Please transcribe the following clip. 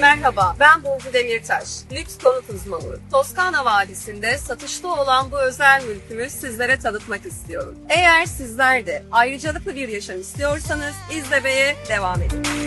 Merhaba, ben Burcu Demirtaş. Lüks konut uzmanı. Toskana Vadisi'nde satışta olan bu özel mülkümü sizlere tanıtmak istiyorum. Eğer sizler de ayrıcalıklı bir yaşam istiyorsanız izlemeye devam edin.